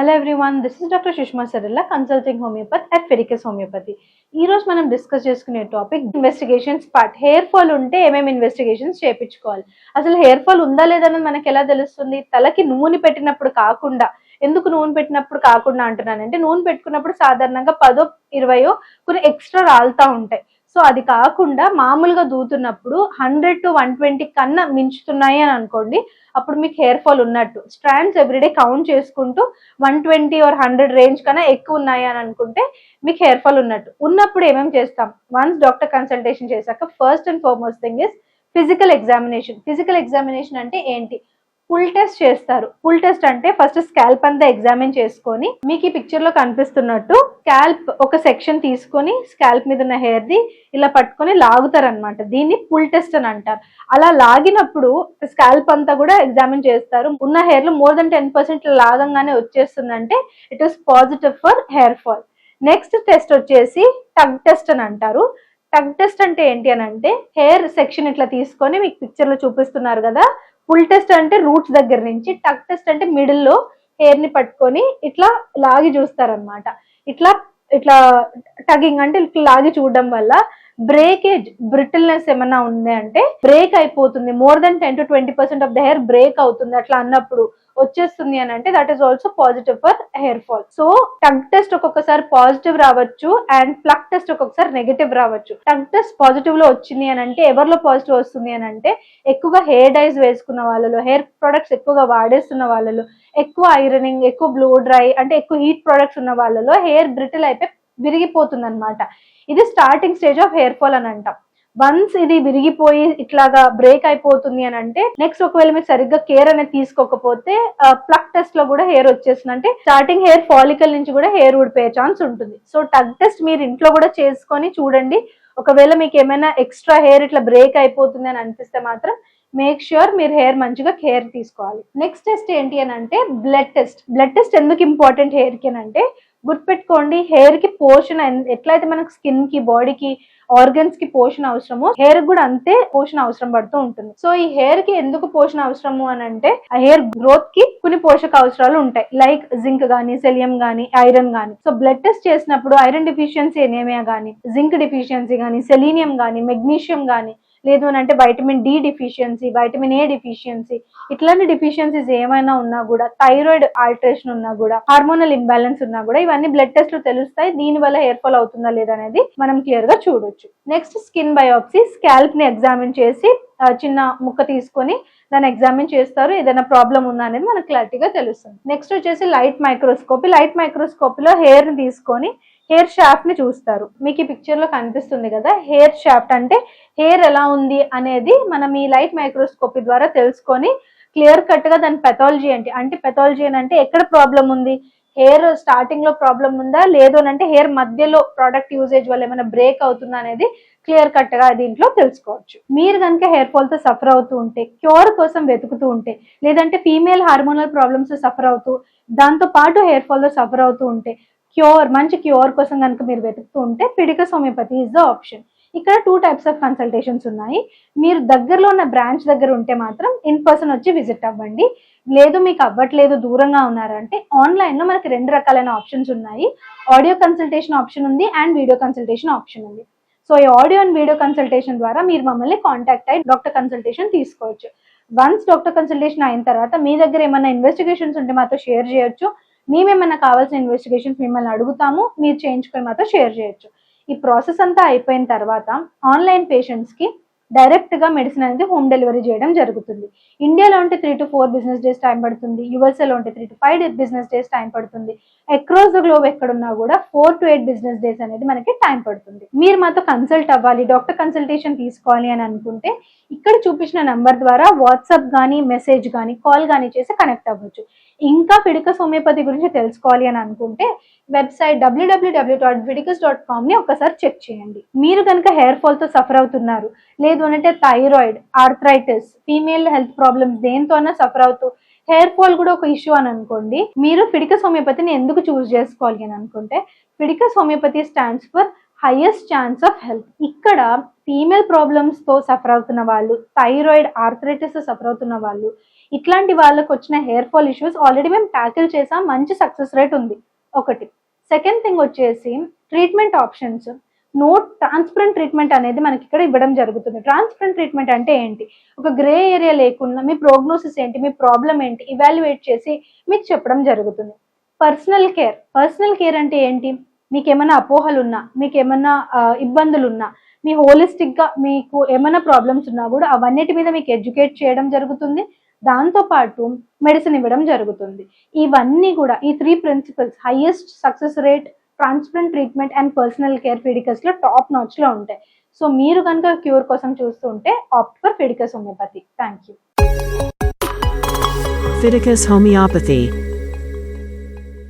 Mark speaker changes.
Speaker 1: Hello everyone this is doctor Sushma Sarilla consulting homeopathy at Fiticus homeopathy ఈ రోజు మనం discuss చేసుకునే topic investigations part hair fall ఉంటే ఏమేమి ఇన్వెస్టిగేషన్స్ చేయించుకోవాలి అసలు హెయిర్ ఫాల్ ఉందా లేదన్నది మనకి ఎలా తెలుస్తుంది? తలకి నూనె పెట్టినప్పుడు కాకుండా ఎందుకు నూనె పెట్టినప్పుడు కాకుండా అంటున్నానంటే నూనె పెట్టుకున్నప్పుడు సాధారణంగా పదో ఇరవయో కొన్ని ఎక్స్ట్రా రాలుతా ఉంటాయి. సో అది కాకుండా మామూలుగా దూతున్నప్పుడు హండ్రెడ్ టు వన్ ట్వంటీ కన్నా మించుతున్నాయి అని అనుకోండి అప్పుడు మీకు హెయిర్ ఫాల్ ఉన్నట్టు. స్ట్రాండ్స్ ఎవ్రీడే కౌంట్ చేసుకుంటూ one twenty or hundred range కన్నా ఎక్కువ ఉన్నాయి అని అనుకుంటే మీకు హెయిర్ ఫాల్ ఉన్నట్టు. ఉన్నప్పుడు ఏమేమి చేస్తాం? వన్స్ డాక్టర్ కన్సల్టేషన్ చేశాక first and foremost thing is physical examination physical examination అంటే ఏంటి? ఫుల్ టెస్ట్ చేస్తారు. ఫుల్ టెస్ట్ అంటే ఫస్ట్ స్కాల్ప్ అంతా ఎగ్జామిన్ చేసుకొని మీకు ఈ పిక్చర్లో కనిపిస్తున్నట్టు స్కాల్ప్ ఒక సెక్షన్ తీసుకొని స్కాల్ప్ మీద ఉన్న హెయిర్ ది ఇలా పట్టుకొని లాగుతారు అనమాట దీన్ని ఫుల్ టెస్ట్ అని అంటారు. అలా లాగినప్పుడు స్కాల్ప్ అంతా కూడా ఎగ్జామిన్ చేస్తారు. ఉన్న హెయిర్లో మోర్ దెన్ టెన్ పర్సెంట్ లాగంగానే వచ్చేస్తుందంటే it is positive for hair fall next test వచ్చేసి టగ్ టెస్ట్ అని అంటారు. టగ్ టెస్ట్ అంటే ఏంటి అని అంటే హెయిర్ సెక్షన్ ఇట్లా తీసుకొని మీకు పిక్చర్లో చూపిస్తున్నారు కదా ఫుల్ టెస్ట్ అంటే రూట్స్ దగ్గర నుంచి టక్ టెస్ట్ అంటే మిడిల్లో హెయిర్ని పట్టుకొని ఇట్లా లాగి చూస్తారనమాట ఇట్లా ఇట్లా టగింగ్ అంటే ఇట్లా లాగి చూడడం వల్ల బ్రేకేజ్ బ్రిటిల్నెస్ ఏమైనా ఉంది అంటే బ్రేక్ అయిపోతుంది. More than ten to twenty percent of the hair break అవుతుంది అట్లా అన్నప్పుడు. వచ్చేస్తుంది అని అంటే that is also positive for hair fall so tug test ఒక్కొక్కసారి పాజిటివ్ రావచ్చు అండ్ ప్లక్ టెస్ట్ ఒక్కొక్కసారి నెగటివ్ రావచ్చు. టంగ్ టెస్ట్ పాజిటివ్లో వచ్చింది అని అంటే ఎవరిలో పాజిటివ్ వస్తుంది అని అంటే ఎక్కువగా హెయిర్ డైస్ వేసుకున్న వాళ్ళలో హెయిర్ ప్రొడక్ట్స్ ఎక్కువగా వాడేస్తున్న వాళ్ళలో ఎక్కువ ఐరనింగ్ ఎక్కువ బ్లూ డ్రై అంటే ఎక్కువ హీట్ ప్రొడక్ట్స్ ఉన్న వాళ్ళలో హెయిర్ బ్రిటిల్ అయిపోయి విరిగిపోతుంది అనమాట ఇది starting stage of hair fall అని అంటాం. వన్స్ ఇది విరిగిపోయి ఇట్లాగా బ్రేక్ అయిపోతుంది అని అంటే నెక్స్ట్ ఒకవేళ మీరు సరిగ్గా కేర్ అనేది తీసుకోకపోతే ప్లక్ టెస్ట్లో కూడా హెయిర్ వచ్చేసింది అంటే స్టార్టింగ్ హెయిర్ ఫాలికల్ నుంచి కూడా హెయిర్ ఊడిపోయే ఛాన్స్ ఉంటుంది. సో టగ్ టెస్ట్ మీరు ఇంట్లో కూడా చేసుకొని చూడండి. ఒకవేళ మీకు ఏమైనా ఎక్స్ట్రా హెయిర్ ఇట్లా బ్రేక్ అయిపోతుంది అని అనిపిస్తే మాత్రం మేక్ ష్యూర్ మీరు హెయిర్ మంచిగా కేర్ తీసుకోవాలి. నెక్స్ట్ టెస్ట్ ఏంటి అని అంటే బ్లడ్ టెస్ట్ బ్లడ్ టెస్ట్ ఎందుకు ఇంపార్టెంట్ హెయిర్కి అని అంటే గుర్తుపెట్టుకోండి హెయిర్కి పోషణ ఎట్లయితే మనకు స్కిన్కి బాడీకి ఆర్గన్స్కి పోషణ అవసరమో హెయిర్ కూడా అంతే పోషణ అవసరం పడుతూ ఉంటుంది. సో ఈ హెయిర్కి ఎందుకు పోషణ అవసరము అని అంటే ఆ హెయిర్ గ్రోత్కి కొన్ని పోషక అవసరాలు ఉంటాయి. లైక్ జింక్ గానీ సెలియం గానీ ఐరన్ గానీ. సో బ్లడ్ టెస్ట్ చేసినప్పుడు ఐరన్ డిఫిషియన్సీ ఎనేమియా గానీ జింక్ డిఫిషియన్సీ గానీ సెలీనియం గానీ మెగ్నీషియం గానీ లేదు అని అంటే vitamin D deficiency vitamin A deficiency ఇట్లాంటి డిఫిషియన్సీస్ ఏమైనా ఉన్నా కూడా థైరాయిడ్ ఆల్టరేషన్ ఉన్నా కూడా హార్మోనల్ ఇంబ్యాలెన్స్ ఉన్నా కూడా ఇవన్నీ బ్లడ్ టెస్ట్లో తెలుస్తాయి. దీని వల్ల హెయిర్ ఫాల్ అవుతుందా లేదనేది మనం క్లియర్గా చూడొచ్చు. నెక్స్ట్ స్కిన్ బయోప్సీ స్కాల్ప్ని ఎగ్జామిన్ చేసి చిన్న ముక్క తీసుకొని దాన్ని ఎగ్జామిన్ చేస్తారు. ఏదైనా ప్రాబ్లం ఉందా అనేది మనకు క్లారిటీగా తెలుస్తుంది. నెక్స్ట్ వచ్చేసి లైట్ మైక్రోస్కోపీ లైట్ మైక్రోస్కోపీలో హెయిర్ని తీసుకొని హెయిర్ షాఫ్ట్ని చూస్తారు. మీకు ఈ పిక్చర్లో కనిపిస్తుంది కదా హెయిర్ షాఫ్ట్ అంటే హెయిర్ ఎలా ఉంది అనేది మనం ఈ లైట్ మైక్రోస్కోపీ ద్వారా తెలుసుకొని క్లియర్ కట్గా దాని పెథాలజీ అంటే అంటే పెథాలజీ అని అంటే ఎక్కడ ప్రాబ్లం ఉంది? హెయిర్ స్టార్టింగ్లో ప్రాబ్లం ఉందా? లేదు అని అంటే హెయిర్ మధ్యలో ప్రోడక్ట్ యూసేజ్ వల్ల ఏమైనా బ్రేక్ అవుతుందా అనేది క్లియర్ కట్గా దీంట్లో తెలుసుకోవచ్చు. మీరు కనుక హెయిర్ ఫాల్తో సఫర్ అవుతూ ఉంటే క్యూర్ కోసం వెతుకుతూ ఉంటే లేదంటే ఫీమేల్ హార్మోనల్ ప్రాబ్లమ్స్ సఫర్ అవుతూ దాంతో పాటు హెయిర్ ఫాల్తో సఫర్ అవుతూ ఉంటే క్యూర్ మంచి క్యూర్ కోసం కనుక మీరు వెతుకుతూ ఉంటే Fiticus homeopathy is the option ఇక్కడ టూ టైప్స్ ఆఫ్ కన్సల్టేషన్స్ ఉన్నాయి. మీరు దగ్గరలో ఉన్న బ్రాంచ్ దగ్గర ఉంటే మాత్రం ఇన్ పర్సన్ వచ్చి విజిట్ అవ్వండి. లేదు మీకు అవ్వట్లేదు దూరంగా ఉన్నారంటే ఆన్లైన్లో మనకి రెండు రకాలైన ఆప్షన్స్ ఉన్నాయి. ఆడియో కన్సల్టేషన్ ఆప్షన్ ఉంది అండ్ వీడియో కన్సల్టేషన్ ఆప్షన్ ఉంది. సో ఈ ఆడియో అండ్ వీడియో కన్సల్టేషన్ ద్వారా మీరు మమ్మల్ని కాంటాక్ట్ అయ్యి డాక్టర్ కన్సల్టేషన్ తీసుకోవచ్చు. వన్స్ డాక్టర్ కన్సల్టేషన్ అయిన తర్వాత మీ దగ్గర ఏమైనా ఇన్వెస్టిగేషన్స్ ఉంటే మాతో షేర్ చేయొచ్చు. మేమేమైనా కావాల్సిన ఇన్వెస్టిగేషన్స్ మిమ్మల్ని అడుగుతాము మీరు చేయించుకొని మాతో షేర్ చేయొచ్చు. ఈ ప్రాసెస్ అంతా అయిపోయిన తర్వాత ఆన్లైన్ పేషెంట్స్కి డైరెక్ట్గా మెడిసిన్ అనేది హోమ్ డెలివరీ చేయడం జరుగుతుంది. ఇండియాలో ఉంటే three to four business days time పడుతుంది. యూఎస్ఏలో ఉంటే three to five business days time పడుతుంది. అక్రాస్ ద గ్లోబ్ ఎక్కడున్నా కూడా four to eight business days అనేది మనకి టైం పడుతుంది. మీరు మాతో కన్సల్ట్ అవ్వాలి డాక్టర్ కన్సల్టేషన్ తీసుకోవాలి అని అనుకుంటే ఇక్కడ చూపించిన నంబర్ ద్వారా వాట్సాప్ కానీ మెసేజ్ కానీ కాల్ కానీ చేసి కనెక్ట్ అవ్వచ్చు. ఇంకా ఫిడికస్ హోమియోపతి గురించి తెలుసుకోవాలి అని అనుకుంటే website WWW dot Fiticus dot కామ్ని ఒకసారి చెక్ చేయండి. మీరు కనుక హెయిర్ ఫాల్తో సఫర్ అవుతున్నారు లేదు అంటే thyroid arthritis female health problems దేంతో సఫర్ అవుతూ హెయిర్ ఫాల్ కూడా ఒక ఇష్యూ అని అనుకోండి మీరు ఫిడికస్ హోమియోపతిని ఎందుకు చూస్ చేసుకోవాలి అని అనుకుంటే Fiticus homeopathy stands for highest chance of health ఇక్కడ ఫీమేల్ ప్రాబ్లమ్స్తో సఫర్ అవుతున్న వాళ్ళు థైరాయిడ్ ఆర్థరైటిస్తో సఫర్ అవుతున్న వాళ్ళు ఇట్లాంటి వాళ్ళకి వచ్చిన హెయిర్ ఫాల్ ఇష్యూస్ ఆల్రెడీ మేము ట్యాకిల్ చేసాం మంచి సక్సెస్ రేట్ ఉంది. ఒకటి. సెకండ్ థింగ్ వచ్చేసి treatment options. No transparent treatment అనేది మనకి ఇక్కడ ఇవ్వడం జరుగుతుంది. ట్రాన్స్పరెంట్ ట్రీట్మెంట్ అంటే ఏంటి? ఒక గ్రే ఏరియా లేకుండా మీ ప్రోగ్నోసిస్ ఏంటి మీ ప్రాబ్లం ఏంటి ఇవాల్యుయేట్ చేసి మీకు చెప్పడం జరుగుతుంది. Personal care. పర్సనల్ కేర్ అంటే ఏంటి? మీకు ఏమైనా అపోహలు ఉన్నా మీకు ఏమైనా ఇబ్బందులు ఉన్నా మీ హోలిస్టిక్గా మీకు ఏమైనా ప్రాబ్లమ్స్ ఉన్నా కూడా అవన్నిటి మీద మీకు ఎడ్యుకేట్ చేయడం జరుగుతుంది. దాంతో పాటు మెడిసిన్ ఇవ్వడం జరుగుతుంది. ఇవన్నీ కూడా ఈ three principles highest success rate transplant treatment and personal care ఫిడికస్లో top నాచ్లో ఉంటాయి. సో మీరు కనుక క్యూర్ కోసం చూస్తుంటే opt for Fiticus homeopathy thank you
Speaker 2: Fiticus Homeopathy.